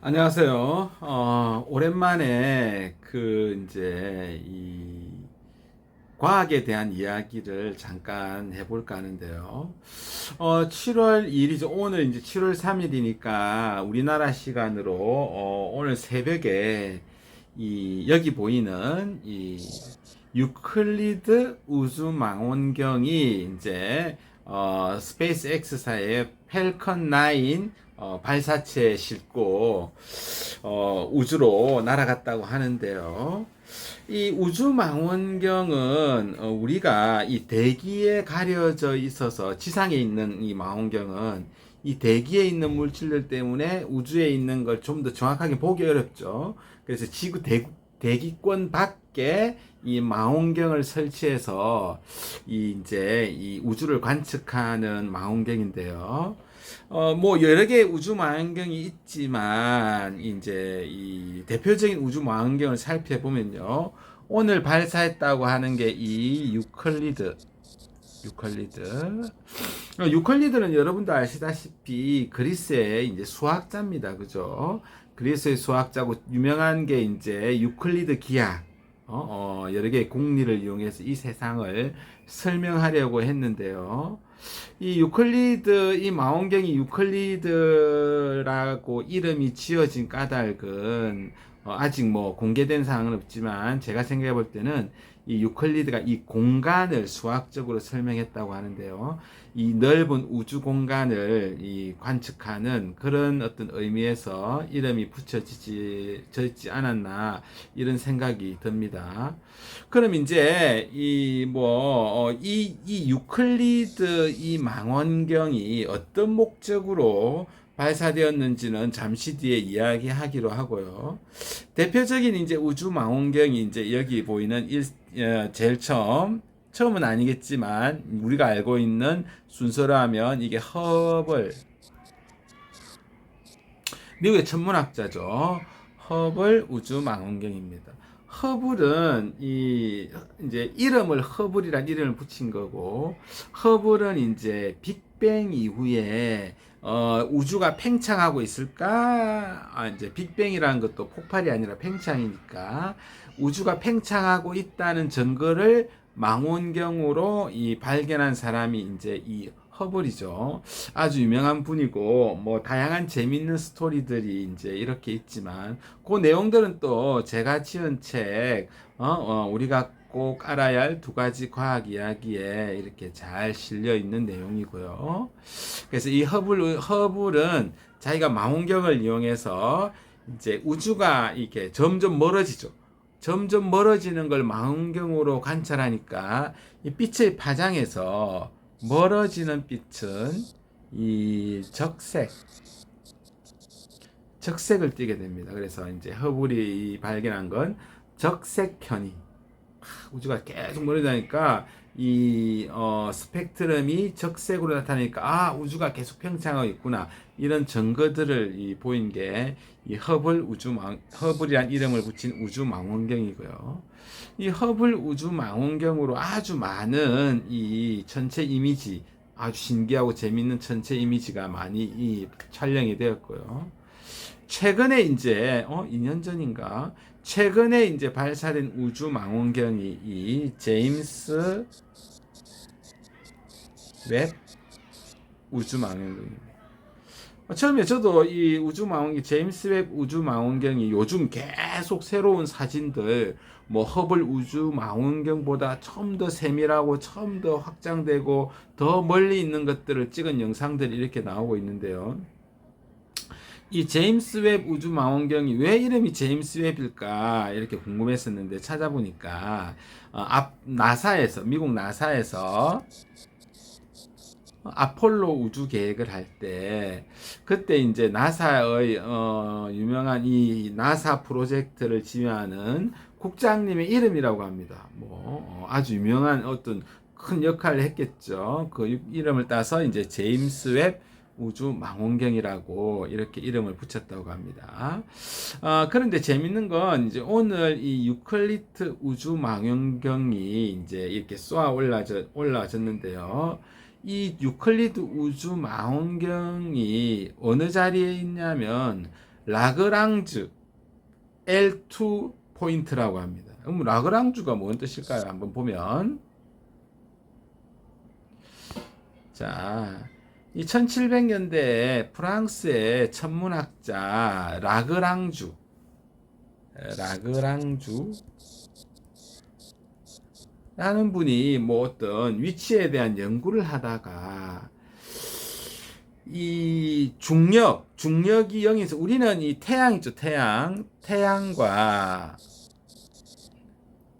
안녕하세요. 어, 오랜만에 그 이제 이 과학에 대한 이야기를 잠깐 해볼까 하는데요. 어, 7월 2일이죠. 오늘 이제 7월 3일이니까 우리나라 시간으로 어, 오늘 새벽에 이 여기 보이는 이 유클리드 우주 망원경이 이제 어, 스페이스 X사의 펠컨 9 어, 발사체에 싣고 어, 우주로 날아갔다고 하는데요. 이 우주 망원경은 어, 우리가 이 대기에 가려져 있어서 지상에 있는 이 망원경은 이 대기에 있는 물질들 때문에 우주에 있는 걸 좀 더 정확하게 보기 어렵죠. 그래서 지구 대, 대기권 밖에 이 망원경을 설치해서 이 이제 이 우주를 관측하는 망원경인데요. 어, 뭐 여러 개의 우주 망원경이 있지만 이제 이 대표적인 우주 망원경을 살펴보면요. 오늘 발사했다고 하는 게 이 유클리드 유클리드. 어, 유클리드는 여러분도 아시다시피 그리스의 이제 수학자입니다. 그죠? 그리스의 수학자고 유명한 게 이제 유클리드 기하. 어, 어, 여러 개의 공리를 이용해서 이 세상을 설명하려고 했는데요. 이 유클리드, 이 망원경이 유클리드라고 이름이 지어진 까닭은 어, 아직 뭐 공개된 사항은 없지만 제가 생각해 볼 때는 이 유클리드가 이 공간을 수학적으로 설명했다고 하는데요. 이 넓은 우주 공간을 이 관측하는 그런 어떤 의미에서 이름이 붙여지지 졌지 않았나 이런 생각이 듭니다. 그럼 이제 이 뭐이이 유클리드 이 망원경이 어떤 목적으로 발사되었는지는 잠시 뒤에 이야기하기로 하고요. 대표적인 이제 우주 망원경이 이제 여기 보이는 일, 어, 제일 처음 처음은 아니겠지만 우리가 알고 있는 순서로 하면 이게 허블 미국의 천문학자죠. 허블 우주 망원경입니다. 허블은 이 이제 이름을 허블이란 이름을 붙인 거고 허블은 이제 빅뱅 이후에 어, 우주가 팽창하고 있을까? 아, 이제 빅뱅이라는 것도 폭발이 아니라 팽창이니까 우주가 팽창하고 있다는 증거를 망원경으로 이 발견한 사람이 이제 이 허블이죠. 아주 유명한 분이고 뭐 다양한 재밌는 스토리들이 이제 이렇게 있지만 그 내용들은 또 제가 지은 책 어, 어, 우리가 꼭 알아야 할 두 가지 과학 이야기에 이렇게 잘 실려 있는 내용이고요. 그래서 이 허블 허블은 자기가 망원경을 이용해서 이제 우주가 이렇게 점점 멀어지죠. 점점 멀어지는 걸 망원경으로 관찰하니까 이 빛의 파장에서 멀어지는 빛은 이 적색, 적색을 띠게 됩니다. 그래서 이제 허블이 발견한 건 적색 편이 우주가 계속 멀어지니까 이 어, 스펙트럼이 적색으로 나타나니까 아 우주가 계속 팽창하고 있구나 이런 증거들을 이 보인 게 이 허블 우주 망 허블이란 이름을 붙인 우주 망원경이고요. 이 허블 우주 망원경으로 아주 많은 이 전체 이미지 아주 신기하고 재밌는 전체 이미지가 많이 이 촬영이 되었고요. 최근에 이제 어 2년 전인가 최근에 이제 발사된 우주 망원경이 이 제임스 웹 우주 망원경입니다. 어, 처음에 저도 이 우주 망원경 제임스 웹 우주 망원경이 요즘 계속 새로운 사진들 뭐 허블 우주 망원경보다 좀더 세밀하고 좀더 확장되고 더 멀리 있는 것들을 찍은 영상들이 이렇게 나오고 있는데요. 이 제임스 웹 우주 망원경이 왜 이름이 제임스 웹일까 이렇게 궁금했었는데 찾아보니까 어, 앞 나사에서 미국 나사에서 아폴로 우주 계획을 할 때 그때 이제 나사의 어, 유명한 이 나사 프로젝트를 지휘하는 국장님의 이름이라고 합니다. 뭐 어, 아주 유명한 어떤 큰 역할을 했겠죠. 그 이름을 따서 이제 제임스 웹 우주 망원경이라고 이렇게 이름을 붙였다고 합니다. 어, 그런데 재밌는 건 이제 오늘 이 유클리트 우주 망원경이 이제 이렇게 쏘아 올라져 올라졌는데요. 이 유클리드 우주 망원경이 어느 자리에 있냐면 라그랑즈 L2 포인트라고 합니다. 그럼 라그랑주가 뭔 뜻일까요? 한번 보면 자, 이 1700년대에 프랑스의 천문학자 라그랑주 라그랑주 라는 분이 뭐 어떤 위치에 대한 연구를 하다가 이 중력, 중력이 0에서 우리는 이 태양 있죠, 태양. 태양과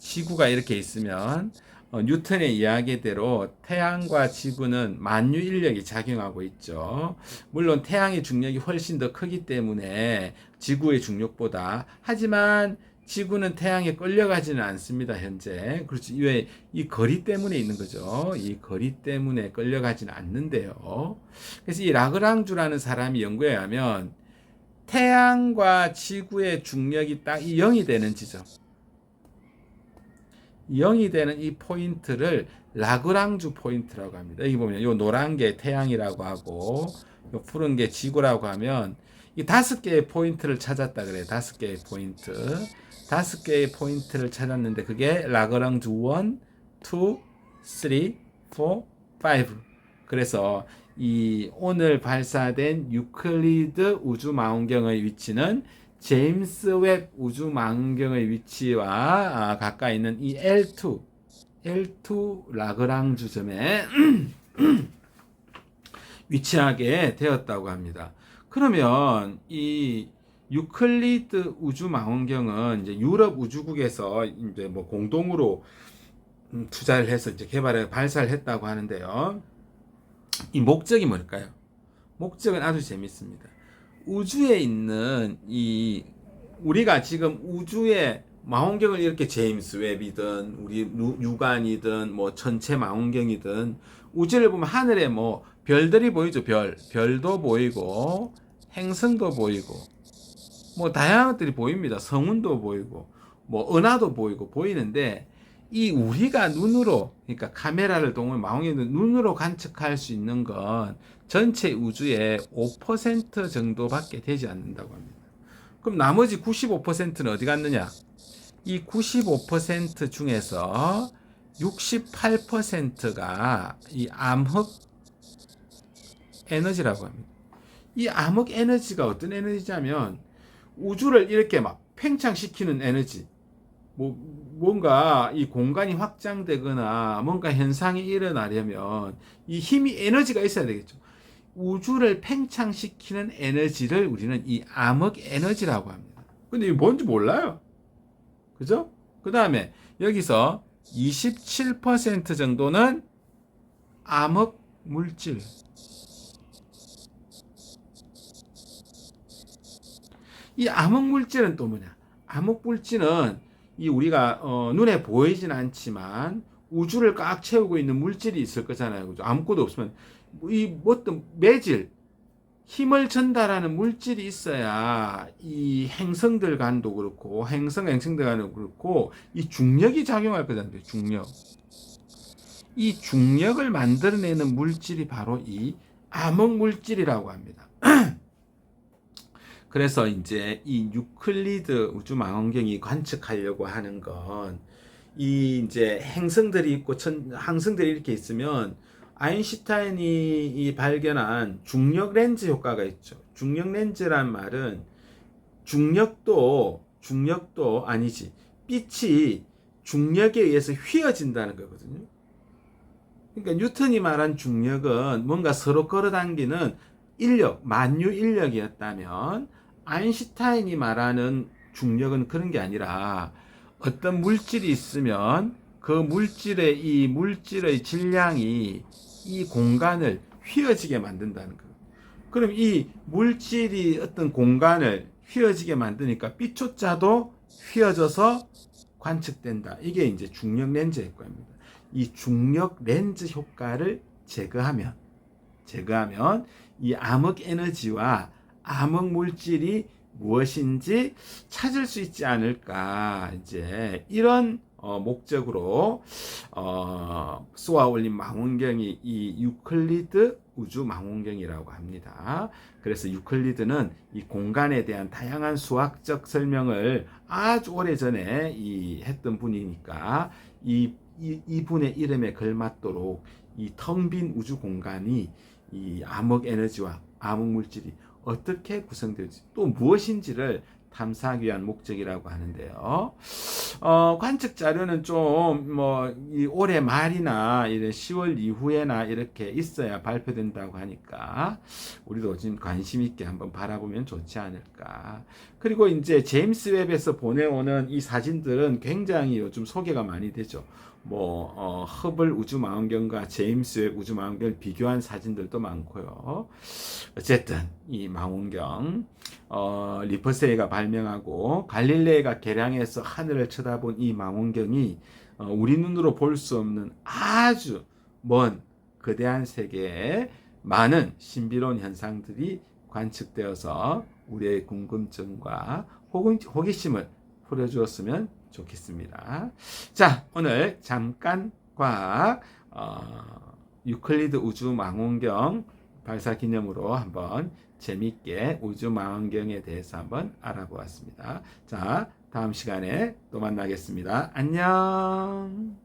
지구가 이렇게 있으면 어, 뉴턴의 이야기대로 태양과 지구는 만유 인력이 작용하고 있죠. 물론 태양의 중력이 훨씬 더 크기 때문에 지구의 중력보다 하지만 지구는 태양에 끌려가지는 않습니다, 현재. 그렇지. 왜? 이 거리 때문에 있는 거죠. 이 거리 때문에 끌려가지는 않는데요. 그래서 이 라그랑주라는 사람이 연구에 의하면 태양과 지구의 중력이 딱 이 0이 되는 지점. 0이 되는 이 포인트를 라그랑주 포인트라고 합니다. 여기 보면 이 노란 게 태양이라고 하고 이 푸른 게 지구라고 하면 이 다섯 개의 포인트를 찾았다 그래요. 다섯 개의 포인트. 다섯 개의 포인트를 찾았는데 그게 라그랑주 1, 2, 3, 4, 5. 그래서 이 오늘 발사된 유클리드 우주 망원경의 위치는 제임스 웹 우주 망원경의 위치와 아, 가까이 있는 이 L2 L2 라그랑주 점에 위치하게 되었다고 합니다. 그러면 이 유클리드 우주 망원경은 이제 유럽 우주국에서 이제 뭐 공동으로 음, 투자를 해서 이제 개발해 발사를 했다고 하는데요. 이 목적이 뭘까요? 목적은 아주 재밌습니다. 우주에 있는 이 우리가 지금 우주에 망원경을 이렇게 제임스 웹이든 우리 유관이든 뭐 전체 망원경이든 우주를 보면 하늘에 뭐 별들이 보이죠 별. 별도 보이고 행성도 보이고 뭐 다양한 것들이 보입니다. 성운도 보이고 뭐 은하도 보이고 보이는데 이 우리가 눈으로 그러니까 카메라를 동원 망원경을 눈으로 관측할 수 있는 건 전체 우주의 5% 정도밖에 되지 않는다고 합니다. 그럼 나머지 95%는 어디 갔느냐? 이 95% 중에서 68%가 이 암흑 에너지라고 합니다. 이 암흑 에너지가 어떤 에너지냐면 우주를 이렇게 막 팽창시키는 에너지. 뭐 뭔가 이 공간이 확장되거나 뭔가 현상이 일어나려면 이 힘이 에너지가 있어야 되겠죠. 우주를 팽창시키는 에너지를 우리는 이 암흑 에너지라고 합니다. 근데 이게 뭔지 몰라요. 그죠? 그 다음에 여기서 27% 정도는 암흑 물질. 이 암흑 물질은 또 뭐냐? 암흑 물질은 이 우리가 어, 눈에 보이진 않지만 우주를 꽉 채우고 있는 물질이 있을 거잖아요. 그죠? 아무것도 없으면 이 어떤 매질 힘을 전달하는 물질이 있어야 이 행성들 간도 그렇고 행성 행성들 간도 그렇고 이 중력이 작용할 거잖아요. 중력. 이 중력을 만들어내는 물질이 바로 이 암흑 물질이라고 합니다. 그래서 이제 이 유클리드 우주 망원경이 관측하려고 하는 건 이 이제 행성들이 있고 천, 항성들이 이렇게 있으면 아인슈타인이 이 발견한 중력 렌즈 효과가 있죠. 중력 렌즈란 말은 중력도 중력도 아니지. 빛이 중력에 의해서 휘어진다는 거거든요. 그러니까 뉴턴이 말한 중력은 뭔가 서로 끌어당기는 인력, 만유 인력이었다면 아인슈타인이 말하는 중력은 그런 게 아니라 어떤 물질이 있으면 그 물질의 이 물질의 질량이 이 공간을 휘어지게 만든다는 거. 그럼 이 물질이 어떤 공간을 휘어지게 만드니까 빛초자도 휘어져서 관측된다. 이게 이제 중력 렌즈 효과입니다. 이 중력 렌즈 효과를 제거하면 제거하면 이 암흑 에너지와 암흑 물질이 무엇인지 찾을 수 있지 않을까 이제 이런 어, 목적으로 어, 쏘아 올린 망원경이 이 유클리드 우주 망원경이라고 합니다. 그래서 유클리드는 이 공간에 대한 다양한 수학적 설명을 아주 오래 전에 이 했던 분이니까 이, 이 이분의 이름에 걸맞도록 이 텅 빈 우주 공간이 이 암흑 에너지와 암흑 물질이 어떻게 구성되지 또 무엇인지를 탐사하기 위한 목적이라고 하는데요. 어, 관측 자료는 좀, 뭐, 이 올해 말이나 이런 10월 이후에나 이렇게 있어야 발표된다고 하니까, 우리도 지금 관심 있게 한번 바라보면 좋지 않을까. 그리고 이제 제임스 웹에서 보내오는 이 사진들은 굉장히 요즘 소개가 많이 되죠. 뭐, 어, 허블 우주 망원경과 제임스 웹 우주 망원경을 비교한 사진들도 많고요. 어쨌든, 이 망원경, 어, 리퍼세이가 발명하고 갈릴레이가 개량해서 하늘을 쳐다본 이 망원경이 어, 우리 눈으로 볼 수 없는 아주 먼 거대한 세계에 많은 신비로운 현상들이 관측되어서 우리의 궁금증과 호기심을 풀어주었으면 좋겠습니다. 자, 오늘 잠깐 과학 어, 유클리드 우주 망원경 발사 기념으로 한번 재밌게 우주 망원경에 대해서 한번 알아보았습니다. 자, 다음 시간에 또 만나겠습니다. 안녕.